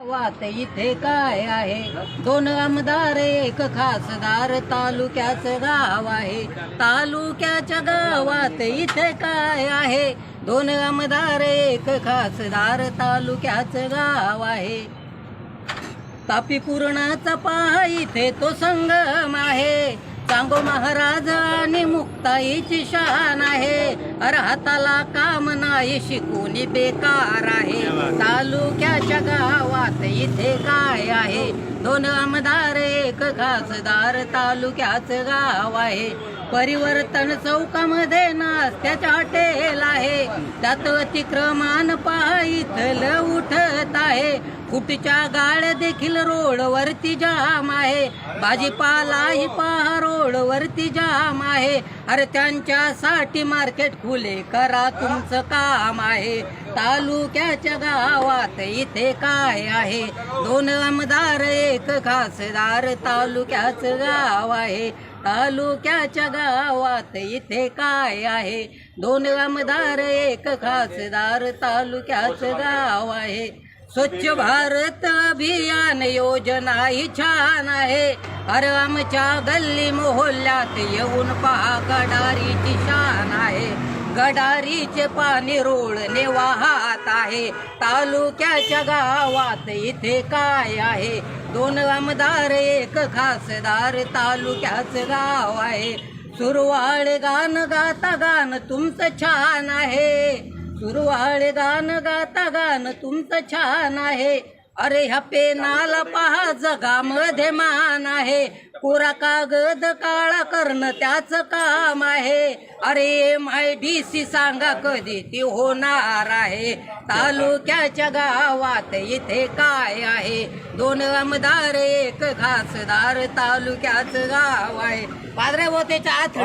वात इथे काय आहे? दोन आमदार एक खासदार तालुक्याचं गाव आहे. तालुक्याच्या गावात इथे काय आहे? दोन आमदार एक खासदार तालुक्याचं गाव आहे. तापी पूर्णाचा पहा इथे तो संगम आहे. सांगो महाराज आणि मुक्ताईची शान आहे. अर हाताला काम नाही शिकून बेकार आहे. तालुक्याच्या गावात इथे काय आहे? दोन आमदार एक खासदार तालुक्याच गाव आहे. परिवर्तन चौकामध्ये नाश्त्याच्या हॉटेल आहे. त्यात अतिक्रमण पहा उठ उठत आहे. फुटच्या गाळ देखील रोडवरती जाम आहे. भाजीपालाही पहा रोडवरती जाम आहे. अरे त्यांच्यासाठी मार्केट खुले करा तुमचं काम आहे. तालुक्याच्या गावात इथे काय आहे? दोन आमदार एक खासदार तालुक्याचं गाव आहे. तालुक्याच्या गावात इथे काय आहे? दोन आमदार एक खासदार तालुक्याचं गाव आहे. स्वच्छ भारत अभियान योजना ही छान आहे. अरे आमच्या गल्ली मोहल्ल्यात येऊन पहा गडारीची शान आहे. गडारीचे पाणी रोडने वाहत आहे. तालुक्याच्या गावात इथे काय आहे? दोन आमदार एक खासदार तालुक्याचं गाव आहे. सुरवाळ गान गाता गान तुमचं छान आहे. सुरवाळे गाण गाता गाण तुमचं छान आहे. अरे ह्या पेनाला पहा जगामध्ये मान आहे. कोरा कागद काळा करणं त्याचं काम आहे. अरे एम आय डी सी सांगा कधी ती होणार आहे? तालुक्याच्या गावात इथे काय आहे? दोन आमदार एक खासदार तालुक्याचं गाव आहे. पादरे त्याच्या आत.